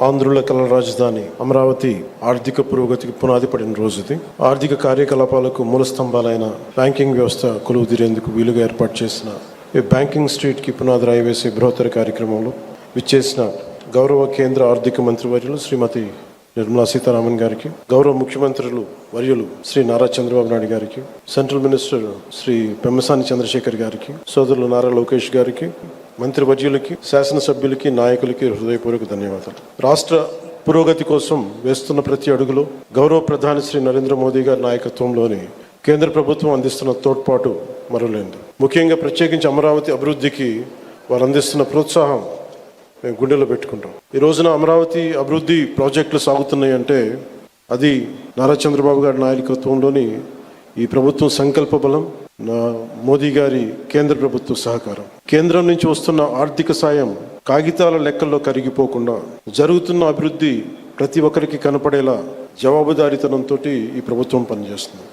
ఆంధ్రుల కళల రాజధాని అమరావతి ఆర్థిక పురోగతికి పునాది పడిన రోజుది. ఆర్థిక కార్యకలాపాలకు మూల స్తంభాలైన బ్యాంకింగ్ వ్యవస్థ కొలువు తీరేందుకు వీలుగా ఏర్పాటు చేసిన ఈ బ్యాంకింగ్ స్ట్రీట్కి పునాది రాయి వేసే బృహత్తర కార్యక్రమంలో విచ్చేసిన గౌరవ కేంద్ర ఆర్థిక మంత్రివర్యులు శ్రీమతి నిర్మలా సీతారామన్ గారికి గౌరవ ముఖ్యమంత్రులు వర్యులు శ్రీ నారా చంద్రబాబు నాయుడు గారికి సెంట్రల్ మినిస్టర్ శ్రీ పెమ్మసాని చంద్రశేఖర్ గారికి సోదరులు నారా లోకేష్ గారికి మంత్రి వర్యులకి శాసనసభ్యులకి నాయకులకి హృదయపూర్వక ధన్యవాదాలు. రాష్ట్ర పురోగతి కోసం వేస్తున్న ప్రతి అడుగులో గౌరవ ప్రధాని శ్రీ నరేంద్ర మోదీ గారి నాయకత్వంలోని కేంద్ర ప్రభుత్వం అందిస్తున్న తోడ్పాటు మరలేదు. ముఖ్యంగా ప్రత్యేకించి అమరావతి అభివృద్ధికి వారు అందిస్తున్న ప్రోత్సాహం మేము గుండెలో పెట్టుకుంటాం. ఈ రోజున అమరావతి అభివృద్ధి ప్రాజెక్టులు సాగుతున్నాయి అంటే అది నారా చంద్రబాబు గారి నాయకత్వంలోని ఈ ప్రభుత్వం సంకల్ప బలం నా మోదీ గారి కేంద్ర ప్రభుత్వ సహకారం. కేంద్రం నుంచి వస్తున్న ఆర్థిక సాయం కాగితాల లెక్కల్లో కరిగిపోకుండా జరుగుతున్న అభివృద్ధి ప్రతి ఒక్కరికి కనపడేలా జవాబుదారీతనంతో ఈ ప్రభుత్వం పనిచేస్తుంది.